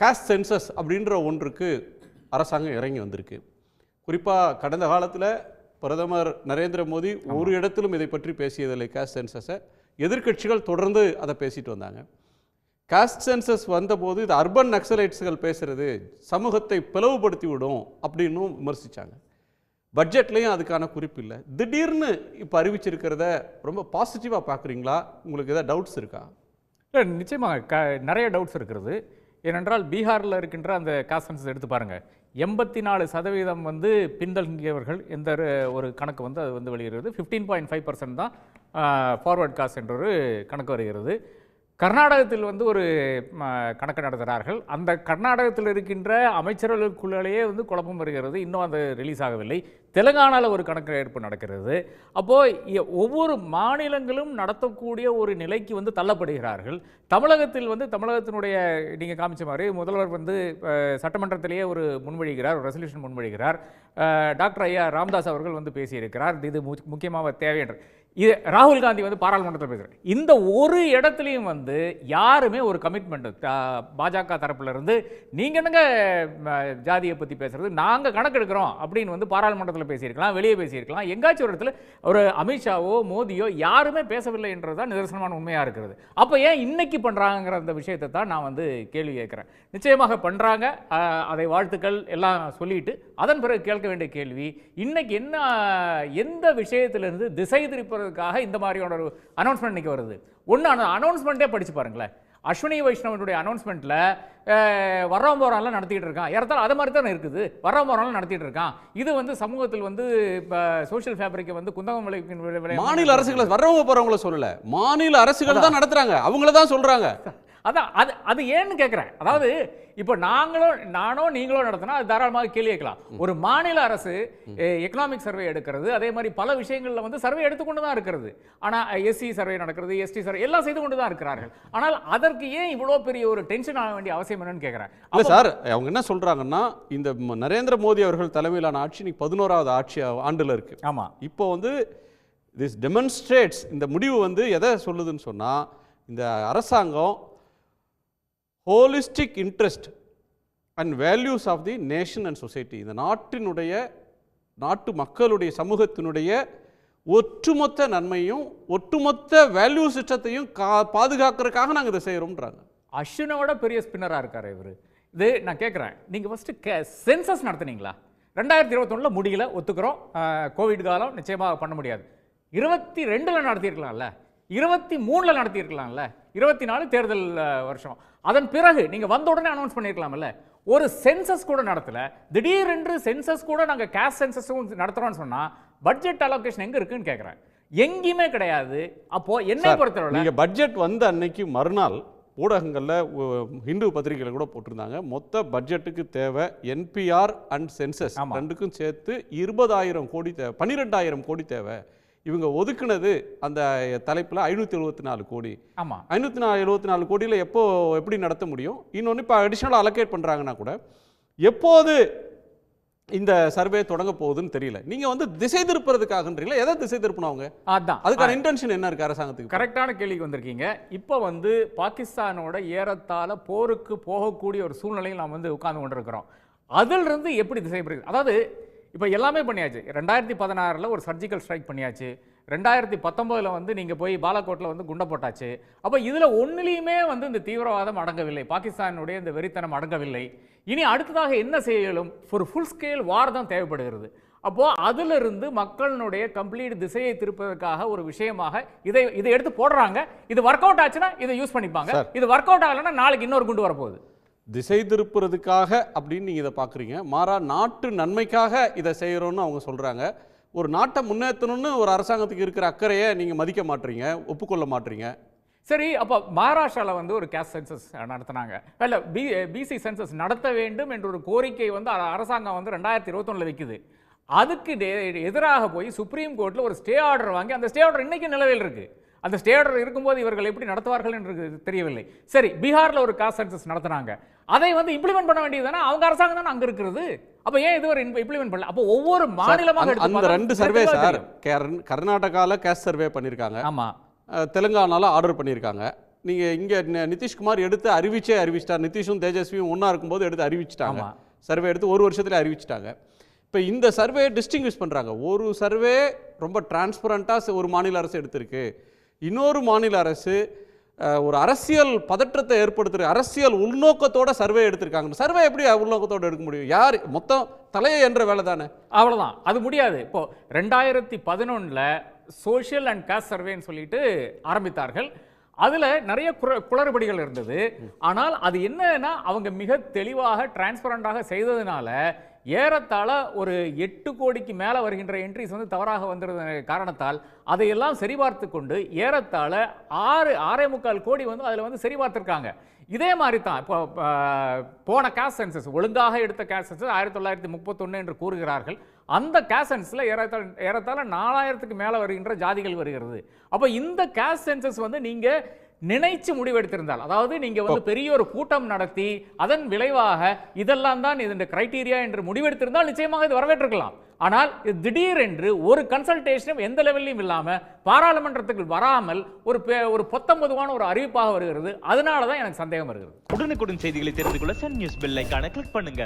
Cost census அப்படின்ற ஒன்றுக்கு அரசாங்கம் இறங்கி வந்திருக்கு. குறிப்பாக கடந்த காலத்தில் பிரதமர் நரேந்திர மோடி ஒரு இடத்திலும் இதை பற்றி பேசியதில்லை காஸ்ட் சென்சஸை எதிர்க்கட்சிகள் தொடர்ந்து அதை பேசிட்டு வந்தாங்க. காஸ்ட் சென்சஸ் வந்தபோது இது அர்பன் நக்சலைட்ஸ்கள் பேசுறது சமூகத்தை பிளவுபடுத்தி விடும் அப்படின்னும் விமர்சிச்சாங்க. பட்ஜெட்லேயும் அதுக்கான குறிப்பு இல்லை. திடீர்னு இப்போ அறிவிச்சிருக்கிறத ரொம்ப பாசிட்டிவாக பார்க்குறீங்களா உங்களுக்கு ஏதாவது டவுட்ஸ் இருக்கா? இல்லை நிச்சயமாக க நிறைய டவுட்ஸ் இருக்கிறது. ஏனென்றால் பீகாரில் இருக்கின்ற அந்த காஸ்ட் எடுத்து பாருங்கள் எண்பத்தி நாலு சதவீதம் வந்து பின்தங்கியவர்கள் எந்த ஒரு- ஒரு கணக்கு வந்து அது வந்து வெளியிடுகிறது ஃபிஃப்டீன் பாயிண்ட் ஃபைவ் பர்சன்ட் தான் ஃபார்வர்ட் காஸ்ட் என்ற ஒரு கணக்கு வருகிறது. கர்நாடகத்தில் வந்து ஒரு கணக்கு நடத்துகிறார்கள் அந்த கர்நாடகத்தில் இருக்கின்ற அமைச்சர்களுக்குள்ளேயே வந்து குழப்பம் வருகிறது. இன்னும் அது ரிலீஸ் ஆகவில்லை. தெலுங்கானாவில் ஒரு கணக்கு ஏற்பு நடக்கிறது. அப்போது ஒவ்வொரு மாநிலங்களும் நடத்தக்கூடிய ஒரு நிலைக்கு வந்து தள்ளப்படுகிறார்கள். தமிழகத்தில் வந்து தமிழகத்தினுடைய நீங்கள் காமிச்ச மாதிரி முதல்வர் வந்து சட்டமன்றத்திலேயே ஒரு முன்மொழிகிறார் ஒரு ரெசல்யூஷன் முன்மொழிகிறார். டாக்டர் ஐயா ராம்தாஸ் அவர்கள் வந்து பேசியிருக்கிறார். இது முக்கியமாக முக்கியமாக என்று இது ராகுல் காந்தி வந்து பாராளுமன்றத்தில் பேசுகிறார் இந்த ஒரு இடத்துலையும் வந்து யாருமே ஒரு கமிட்மெண்ட் பாஜக தரப்புல நீங்கள் என்னங்க ஜாதியை பற்றி பேசுகிறது நாங்கள் கணக்கெடுக்கிறோம் அப்படின்னு வந்து பாராளுமன்றத்தில் பேசியிருக்கலாம் வெளியே பேசியிருக்கலாம். எங்காச்சும் ஒரு இடத்துல ஒரு அமித்ஷாவோ மோதியோ யாருமே பேசவில்லை என்றதுதான் நிதர்சனமான உண்மையாக இருக்கிறது. அப்போ ஏன் இன்னைக்கு பண்ணுறாங்கிற அந்த விஷயத்தை தான் நான் வந்து கேள்வி கேட்குறேன். நிச்சயமாக பண்ணுறாங்க அதை வாழ்த்துக்கள் எல்லாம் சொல்லிட்டு அதன் பிறகு கேட்க வேண்டிய கேள்வி இன்னைக்கு என்ன எந்த விஷயத்திலிருந்து திசை திருப்பதற்காக இந்த மாதிரியான ஒரு அனௌன்ஸ்மெண்ட் இன்னைக்கு வருது. ஒன்று அந்த அனௌன்ஸ்மெண்ட்டே படிச்சு பாருங்களேன். அஸ்வினி வைஷ்ணவனுடைய அனௌன்ஸ்மெண்ட்டில் வர்றவன் போகிறான்லாம் நடத்திட்டு இருக்கான். ஏறத்தாலும் அது மாதிரி தானே இருக்குது. வர்றவன் போகிறான்லாம் நடத்திட்டு இருக்கான். இது வந்து சமூகத்தில் வந்து சோஷியல் ஃபேப்ரிக்கை வந்து குந்தகம் விளைவிக்கும் விளை- விளை- மாநில அரசுகளை வர்றவங்க போறவங்கள சொல்லல. மாநில அரசுகள் தான் நடத்துறாங்க. அவங்கள தான் சொல்றாங்க. அதான் அது அது ஏன்னு கேட்குறேன் அதாவது இப்போ நாங்களும் நானோ நீங்களோ நடத்தினா அது தாராளமாக கேள்வி கேட்கலாம். ஒரு மாநில அரசு எக்கனாமிக் சர்வே எடுக்கிறது அதே மாதிரி பல விஷயங்களில் வந்து சர்வே எடுத்துக்கொண்டு தான் இருக்கிறது. ஆனால் எஸ்சி சர்வே நடக்கிறது எஸ்டி சர்வே எல்லாம் செய்து கொண்டு தான் இருக்கிறார்கள். ஆனால் அதற்கு ஏன் இவ்வளோ பெரிய ஒரு டென்ஷன் ஆக வேண்டிய அவசியம் என்னன்னு கேட்குறேன் இல்ல சார் அவங்க என்ன சொல்றாங்கன்னா இந்த நரேந்திர மோடி அவர்கள் தலைமையிலான ஆட்சி இன்னைக்கு பதினோராவது ஆட்சி ஆண்டுல இருக்கு. ஆமாம் இப்போ வந்து திஸ் டெமன்ஸ்ட்ரேட்ஸ் இந்த முடிவு வந்து எதை சொல்லுதுன்னு சொன்னா இந்த அரசாங்கம் holistic interest and values of the nation and society இந்த நாட்டினுடைய நாட்டு மக்களுடைய சமூகத்தினுடைய ஒட்டுமொத்த நன்மையும் ஒட்டுமொத்த வேல்யூ சிஸ்டத்தையும் கா பாதுகாக்கிறதுக்காக நாங்கள் இதை செய்கிறோம்ன்றாங்க அஸ்வினோட பெரிய ஸ்பின்னராக இருக்கார் இவர். இது நான் கேட்குறேன் நீங்கள் ஃபஸ்ட்டு கே சென்சஸ் நடத்துனீங்களா? ரெண்டாயிரத்தி இருபத்தொன்னில் முடியல ஒத்துக்கிறோம். கோவிட் காலம் நிச்சயமாக பண்ண முடியாது. இருபத்தி ரெண்டில் நடத்தியிருக்கலாம்ல இருபத்தி மூணில் நடத்தியிருக்கலாம்ல. இருபத்தி நாலு தேர்தல் வருஷம். அதன் பிறகு நீங்கள் வந்த உடனே அனௌன்ஸ் பண்ணியிருக்கலாம்ல. ஒரு சென்சஸ் கூட நடத்தல. திடீரென்று சென்சஸ் கூட நாங்கள் கேஷ் சென்சஸும் நடத்துகிறோம்னு சொன்னால் பட்ஜெட் அலோகேஷன் எங்கே இருக்குன்னு கேட்குறேன் எங்கேயுமே கிடையாது. அப்போ என்னை பொறுத்தவரை நீங்க பட்ஜெட் வந்த அன்னைக்கு மறுநாள் ஊடகங்கள்ல ஹிந்து பத்திரிகையில கூட போட்டிருந்தாங்க. மொத்த பட்ஜெட்டுக்கு தேவை என்பிஆர் அண்ட் சென்சஸ். ரெண்டுக்கும் சேர்த்து இருபதாயிரம் கோடி தேவை பன்னிரெண்டாயிரம் கோடி தேவை. இவங்க ஒதுக்குனது அந்த தலைப்புல ஐநூத்தி எழுபத்தி நாலு கோடி. ஆமாம் ஐநூற்றி நாலு எழுபத்தி நாலு கோடியில் எப்போ எப்படி நடத்த முடியும்? இன்னொன்று இப்போ அடிஷ்னலாக அலோகேட் பண்ணுறாங்கன்னா கூட எப்போது இந்த சர்வே தொடங்க போகுதுன்னு தெரியல. நீங்கள் வந்து திசை திருப்புறதுக்காகன்றீங்களா? எதை திசை திருப்பணும் அவங்க? அதான். அதுக்கான இன்டென்ஷன் என்ன இருக்கு அரசாங்கத்துக்கு? கரெக்டான கேள்விக்கு வந்திருக்கீங்க. இப்போ வந்து பாகிஸ்தானோட ஏறத்தாழ போருக்கு போகக்கூடிய ஒரு சூழ்நிலையில் நாம் வந்து உட்கார்ந்து கொண்டிருக்கிறோம். அதிலிருந்து எப்படி திசை அதாவது இப்போ எல்லாமே பண்ணியாச்சு. ரெண்டாயிரத்தி பதினாறில் ஒரு சர்ஜிக்கல் ஸ்ட்ரைக் பண்ணியாச்சு. ரெண்டாயிரத்தி பத்தொம்போதில் வந்து நீங்கள் போய் பாலாக்கோட்டில் வந்து குண்டை போட்டாச்சு. அப்போ இதில் ஒன்றுலேயுமே வந்து இந்த தீவிரவாதம் அடங்கவில்லை. பாகிஸ்தானுடைய இந்த வெறித்தனம் அடங்கவில்லை. இனி அடுத்ததாக என்ன செய்ய இயலும் ஒரு ஃபுல் ஸ்கேல் வார் தான் தேவைப்படுகிறது. அப்போ அதிலிருந்து மக்களினுடைய கம்ப்ளீட் திசையை திருப்பதற்காக ஒரு விஷயமாக இதை இதை எடுத்து போடுறாங்க. இது ஒர்க் அவுட் ஆச்சுன்னா இதை யூஸ் பண்ணிப்பாங்க. இது ஒர்க் அவுட் ஆகலைன்னா நாளைக்கு இன்னொரு குண்டு வரப்போகுது. திசை திருப்புறதுக்காக அப்படின்னு நீங்கள் இதை பார்க்குறீங்க. மாறா நாட்டு நன்மைக்காக இதை செய்கிறோன்னு அவங்க சொல்கிறாங்க ஒரு நாட்டை முன்னேற்றணும்னு ஒரு அரசாங்கத்துக்கு இருக்கிற அக்கறையை நீங்கள் மதிக்க மாட்டீங்க ஒப்புக்கொள்ள மாட்டீங்க. சரி அப்போ மகாராஷ்டிராவில் வந்து ஒரு கேஸ் சென்சஸ் நடத்தினாங்க. இல்லை பி பிசி சென்சஸ் நடத்த வேண்டும் என்ற ஒரு கோரிக்கை வந்து அரசாங்கம் வந்து ரெண்டாயிரத்தி இருபத்தொன்னில் வைக்குது. அதுக்கு எதிராக போய் சுப்ரீம் கோர்ட்டில் ஒரு ஸ்டே ஆர்டர் வாங்கி அந்த ஸ்டே ஆர்டர் இன்றைக்கும் நிலவில் இருக்குது அந்த ஸ்டே ஆர்டர் இருக்கும்போது இவர்கள் எப்படி நடத்துவார்கள் என்று தெரியவில்லை. சரி பீகாரில் ஒரு காஸ் சென்சஸ் நடத்துனாங்க அதை வந்து இம்ப்ளிமெண்ட் பண்ண வேண்டியது தானே அவங்க அரசாங்கம் தானே அங்கே இருக்கிறது? அப்போ ஏன் இதுவரை இம்ப்ளிமெண்ட் பண்ணல? அப்போ ஒவ்வொரு மாநிலமாக அந்த- ரெண்டு சர்வே சார் கர்நாடகால கேஸ் சர்வே பண்ணியிருக்காங்க ஆமா. தெலுங்கானால ஆர்டர் பண்ணியிருக்காங்க நீங்கள் இங்கே நிதிஷ்குமார் எடுத்து அறிவிச்சே அறிவிச்சிட்டார். நிதிஷும் தேஜஸ்வியும் ஒன்றா இருக்கும்போது எடுத்து அறிவிச்சிட்டாங்க. சர்வே எடுத்து ஒரு வருஷத்துல அறிவிச்சிட்டாங்க. இப்போ இந்த சர்வே டிஸ்டிங்விஷ் பண்ணுறாங்க ஒரு சர்வே ரொம்ப டிரான்ஸ்பரண்ட்டாக ஒரு மாநில அரசு எடுத்திருக்கு. இன்னொரு மாநில அரசு ஒரு அரசியல் பதற்றத்தை ஏற்படுத்துகிற அரசியல் உள்நோக்கத்தோட சர்வே எடுத்திருக்காங்க. சர்வே எப்படி உள்நோக்கத்தோட எடுக்க முடியும்? யார்? மொத்தம் தலையை என்ற வேலை தானே? அவ்வளவுதான். அது முடியாது. இப்போ ரெண்டாயிரத்தி பதினொன்றில் சோஷியல் அண்ட் காஸ்ட் சர்வேன்னு சொல்லிட்டு ஆரம்பித்தார்கள். அதுல நிறைய குற- குளறுபடிகள் இருந்தது. ஆனால் அது என்னன்னா அவங்க மிக தெளிவாக டிரான்ஸ்பரண்டாக செய்ததுனால ஏறத்தாழ ஒரு எட்டு கோடிக்கு மேலே வருகின்ற என்ட்ரிஸ் வந்து தவறாக வந்திருந்த காரணத்தால் அதையெல்லாம் சரிபார்த்து கொண்டு ஏறத்தாழ ஆறு ஆறே முக்கால் கோடி வந்து அதில் வந்து சரிபார்த்துருக்காங்க. இதே மாதிரி தான் இப்போ போன கேஸ் சென்சஸ் ஒழுங்காக எடுத்த கேஸ் சென்சஸ் ஆயிரத்தி தொள்ளாயிரத்தி முப்பத்தொன்று என்று கூறுகிறார்கள். அந்த கேஸ் சென்சஸில் ஏறத்தாழ ஏறத்தாழ நாலாயிரத்துக்கு மேலே வருகின்ற ஜாதிகள் வருகிறது. அப்போ இந்த கேஸ் சென்சஸ் வந்து நீங்கள் நினைச்சு முடிவெடுத்திருந்தால் அதாவது நீங்க வந்து பெரிய ஒரு கூட்டம் நடத்தி அதன் விளைவாக இதெல்லாம் தான் இதன் கிரைட்டீரியா என்று முடிவெடுத்திருந்தால் நிச்சயமாக இது வரவேற்றிருக்கலாம். ஆனால் இது திடீரென்று ஒரு கன்சல்டேஷனும் எந்த லெவல்லையும் இல்லாம பாராளுமன்றத்துக்கு வராமல் ஒரு ஒரு பொத்தம்பதுவான ஒரு அறிவிப்பாக வருகிறது. அதனால தான் எனக்கு சந்தேகம் வருகிறது. உடனுக்குடன் செய்திகளை தெரிந்து கொள்ள சன் நியூஸ் பெல் ஐகானை கிளிக் பண்ணுங்க.